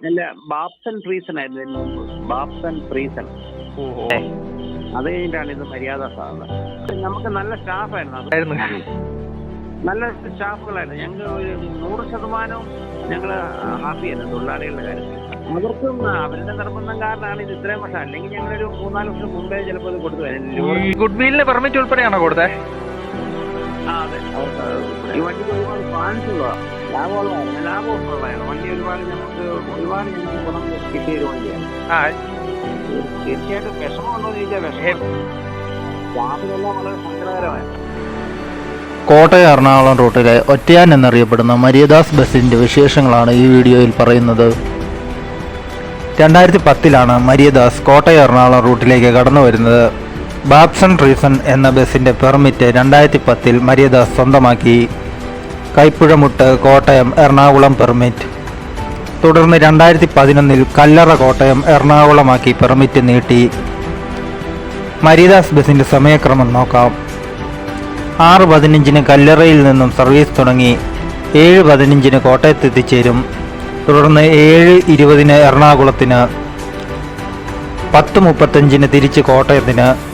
അല്ല ബാപ്സൺ ഫ്രീസൺ ആയിരുന്നു ഇതിന് മുമ്പ്. ബാപ്സൺ ഫ്രീസൺ അത് കഴിഞ്ഞിട്ടാണ് ഇത് മര്യാദ സാധനം നമുക്ക് നല്ല സ്റ്റാഫായിരുന്നു നല്ല സ്റ്റാഫുകളായിരുന്നു. ഞങ്ങൾ ഒരു നൂറ് ശതമാനവും ഞങ്ങൾ ഹാപ്പിയായിരുന്നു തൊഴിലാളികളുടെ കാര്യത്തിൽ. അവർക്കും അവരുടെ നിർബന്ധം കാരണമാണ് ഇത് ഇത്രയും വർഷം. അല്ലെങ്കിൽ ഞങ്ങളൊരു മൂന്നാൽ വർഷം മുമ്പേ ചിലപ്പോൾ ഇത് കൊടുത്തു ഗുഡ് വില്ലിന് പെർമിറ്റ് ഉൾപ്പെടെയാണോ കൊടുത്തേ? ആ അതെ അവർക്ക് ഈ വണ്ടിക്ക് ഒരുപാട് ഫാൻസുള്ളതാണ് ലാഭമുള്ളതായിരുന്നു ലാഭമുള്ളതാണ് വണ്ടി ഒരുപാട് നമുക്ക് ഒരുപാട് ഞങ്ങൾക്ക് ഗുണം കിട്ടിയ ഒരു വണ്ടിയാണ്. തീർച്ചയായിട്ടും വിഷമമുണ്ടോ എന്ന് ചോദിച്ചാൽ വിഷമം. വളരെ സങ്കടകരമായിരുന്നു കോട്ടയം എറണാകുളം റൂട്ടിലെ ഒറ്റയാൻ എന്നറിയപ്പെടുന്ന മരിയദാസ് ബസിന്റെ വിശേഷങ്ങളാണ് ഈ വീഡിയോയിൽ പറയുന്നത്. രണ്ടായിരത്തി പത്തിലാണ് മരിയദാസ് കോട്ടയം എറണാകുളം റൂട്ടിലേക്ക് കടന്നു വരുന്നത് ബാബ്സൺ റീസൺ എന്ന ബസിന്റെ പെർമിറ്റ് രണ്ടായിരത്തി പത്തിൽ മര്യദാസ് സ്വന്തമാക്കി. കൈപ്പുഴമുട്ട് കോട്ടയം എറണാകുളം പെർമിറ്റ്. തുടർന്ന് രണ്ടായിരത്തി പതിനൊന്നിൽ കല്ലറ കോട്ടയം എറണാകുളമാക്കി പെർമിറ്റ് നീട്ടി. മരിദാസ് ബസിന്റെ സമയക്രമം നോക്കാം. ആറ് പതിനഞ്ചിന് കല്ലറയിൽ നിന്നും സർവീസ് തുടങ്ങി. ഏഴ് പതിനഞ്ചിന് കോട്ടയത്ത് എത്തിച്ചേരും. തുടർന്ന് ഏഴ് ഇരുപതിന് എറണാകുളത്തിന്. പത്ത് മുപ്പത്തഞ്ചിന് തിരിച്ച് കോട്ടയത്തിന്.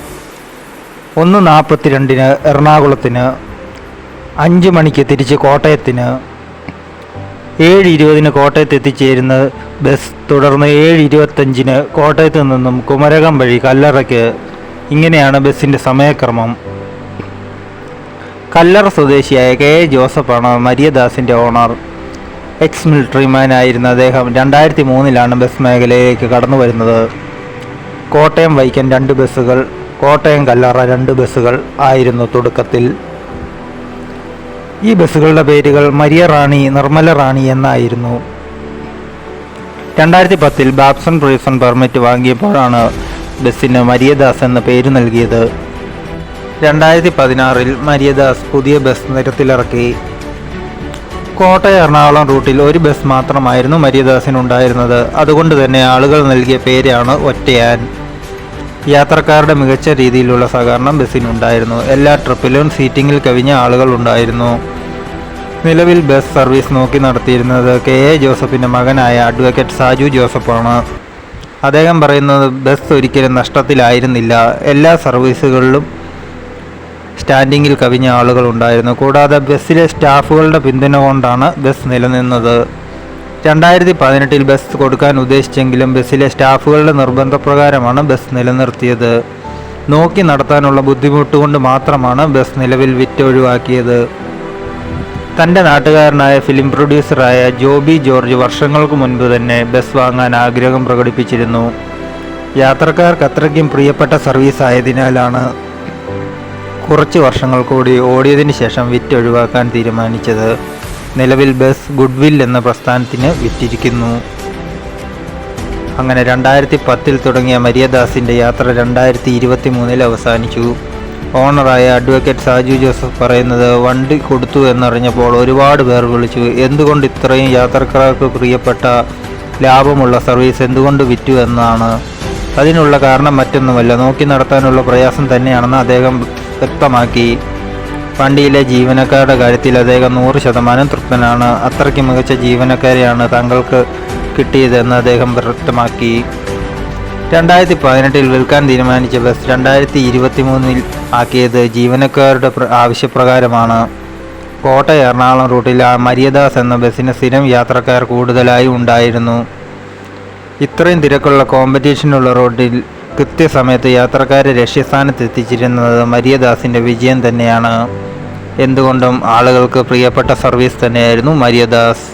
ഒന്ന് നാൽപ്പത്തിരണ്ടിന് എറണാകുളത്തിന് അഞ്ച് മണിക്ക് തിരിച്ച് കോട്ടയത്തിന് ഏഴ് ഇരുപതിന് കോട്ടയത്ത് എത്തിച്ചേരുന്ന ബസ് തുടർന്ന് ഏഴ് ഇരുപത്തഞ്ചിന് കോട്ടയത്ത് നിന്നും കുമരകം വഴി കല്ലറയ്ക്ക് ഇങ്ങനെയാണ് ബസ്സിന്റെ സമയക്രമം. കല്ലറ സ്വദേശിയായ കെ എ ജോസഫാണ് മരിയദാസിന്റെ ഓണർ. എക്സ് മിലിറ്ററി മാനായിരുന്ന അദ്ദേഹം രണ്ടായിരത്തി മൂന്നിലാണ് ബസ് മേഖലയിലേക്ക് കടന്നു വരുന്നത് കോട്ടയം വൈക്കം രണ്ട് ബസ്സുകൾ കോട്ടയം കല്ലറ രണ്ട് ബസ്സുകൾ ആയിരുന്നു തുടക്കത്തിൽ. ഈ ബസ്സുകളുടെ പേരുകൾ മരിയ റാണി നിർമ്മല റാണി എന്നായിരുന്നു. രണ്ടായിരത്തി പത്തിൽ ബാബ്സൺ റീസൺ പെർമിറ്റ് വാങ്ങിയപ്പോഴാണ് ബസ്സിന് മരിയദാസ് എന്ന പേര് നൽകിയത്. രണ്ടായിരത്തി പതിനാറിൽ മരിയദാസ് പുതിയ ബസ് നിരത്തിലിറക്കി. കോട്ടയം എറണാകുളം റൂട്ടിൽ ഒരു ബസ് മാത്രമായിരുന്നു മരിയദാസിനുണ്ടായിരുന്നത്. അതുകൊണ്ട് തന്നെ ആളുകൾ നൽകിയ പേരാണ് ഒറ്റയാൻ. യാത്രക്കാരുടെ മികച്ച രീതിയിലുള്ള സഹകരണം ബസ്സിനുണ്ടായിരുന്നു. എല്ലാ ട്രിപ്പിലും സീറ്റിംഗിൽ കവിഞ്ഞ ആളുകൾ ഉണ്ടായിരുന്നു. നിലവിൽ ബസ് സർവീസ് നോക്കി നടത്തിയിരുന്നത് കെ എ ജോസഫിന്റെ മകനായ അഡ്വക്കേറ്റ് സാജു ജോസഫാണ്. അദ്ദേഹം പറയുന്നത് ബസ് ഒരിക്കലും നഷ്ടത്തിലായിരുന്നില്ല. എല്ലാ സർവീസുകളിലും സ്റ്റാൻഡിങ്ങിൽ കവിഞ്ഞ ആളുകൾ ഉണ്ടായിരുന്നു. കൂടാതെ ബസ്സിലെ സ്റ്റാഫുകളുടെ പിന്തുണ കൊണ്ടാണ് ബസ് നിലനിന്നത്. രണ്ടായിരത്തി പതിനെട്ടിൽ ബസ് കൊടുക്കാൻ ഉദ്ദേശിച്ചെങ്കിലും ബസ്സിലെ സ്റ്റാഫുകളുടെ നിർബന്ധപ്രകാരമാണ് ബസ് നിലനിർത്തിയത്. നോക്കി നടത്താനുള്ള ബുദ്ധിമുട്ട് കൊണ്ട് മാത്രമാണ് ബസ് നിലവിൽ വിറ്റൊഴിവാക്കിയത്. തന്റെ നാട്ടുകാരനായ ഫിലിം പ്രൊഡ്യൂസറായ ജോബി ജോർജ് വർഷങ്ങൾക്ക് മുൻപ് തന്നെ ബസ് വാങ്ങാൻ ആഗ്രഹം പ്രകടിപ്പിച്ചിരുന്നു. യാത്രക്കാർക്ക് അത്രയ്ക്കും പ്രിയപ്പെട്ട സർവീസ് ആയതിനാലാണ് കുറച്ച് വർഷങ്ങൾ കൂടി ഓടിയതിന് ശേഷം വിറ്റ് ഒഴിവാക്കാൻ തീരുമാനിച്ചത്. നിലവിൽ ബസ് ഗുഡ്വിൽ എന്ന പ്രസ്ഥാനത്തിന് വിറ്റിരിക്കുന്നു. അങ്ങനെ രണ്ടായിരത്തി പത്തിൽ തുടങ്ങിയ മരിയദാസിന്റെ യാത്ര രണ്ടായിരത്തി ഇരുപത്തി മൂന്നിൽ അവസാനിച്ചു. ഓണറായ അഡ്വക്കേറ്റ് സാജു ജോസഫ് പറയുന്നത് വണ്ടി കൊടുത്തു എന്നറിഞ്ഞപ്പോൾ ഒരുപാട് പേർ വിളിച്ചു എന്തുകൊണ്ട് ഇത്രയും യാത്രക്കാർക്ക് പ്രിയപ്പെട്ട ലാഭമുള്ള സർവീസ് എന്തുകൊണ്ട് വിറ്റു എന്നാണ്. അതിനുള്ള കാരണം മറ്റൊന്നുമല്ല നോക്കി നടത്താനുള്ള പ്രയാസം തന്നെയാണെന്ന് അദ്ദേഹം വ്യക്തമാക്കി. വണ്ടിയിലെ ജീവനക്കാരുടെ കാര്യത്തിൽ അദ്ദേഹം നൂറ് ശതമാനം തൃപ്തനാണ്. അത്രയ്ക്ക് മികച്ച ജീവനക്കാരെയാണ് താങ്കൾക്ക് കിട്ടിയതെന്ന് അദ്ദേഹം വ്യക്തമാക്കി. രണ്ടായിരത്തി പതിനെട്ടിൽ വിൽക്കാൻ തീരുമാനിച്ച ബസ് രണ്ടായിരത്തി ഇരുപത്തി മൂന്നിൽ ആക്കിയത് ജീവനക്കാരുടെ ആവശ്യപ്രകാരമാണ്. കോട്ടയം എറണാകുളം റൂട്ടിൽ ആ മരിയദാസ് എന്ന ബസ്സിന് സ്ഥിരം യാത്രക്കാർ കൂടുതലായി ഉണ്ടായിരുന്നു. ഇത്രയും തിരക്കുള്ള കോമ്പറ്റീഷനുള്ള റോഡിൽ കൃത്യസമയത്ത് യാത്രക്കാരെ ലക്ഷ്യസ്ഥാനത്ത് എത്തിച്ചിരുന്നത് മരിയദാസിന്റെ വിജയം തന്നെയാണ്. എന്തുകൊണ്ടും ആളുകൾക്ക് പ്രിയപ്പെട്ട സർവീസ് തന്നെയായിരുന്നു മരിയദാസ്.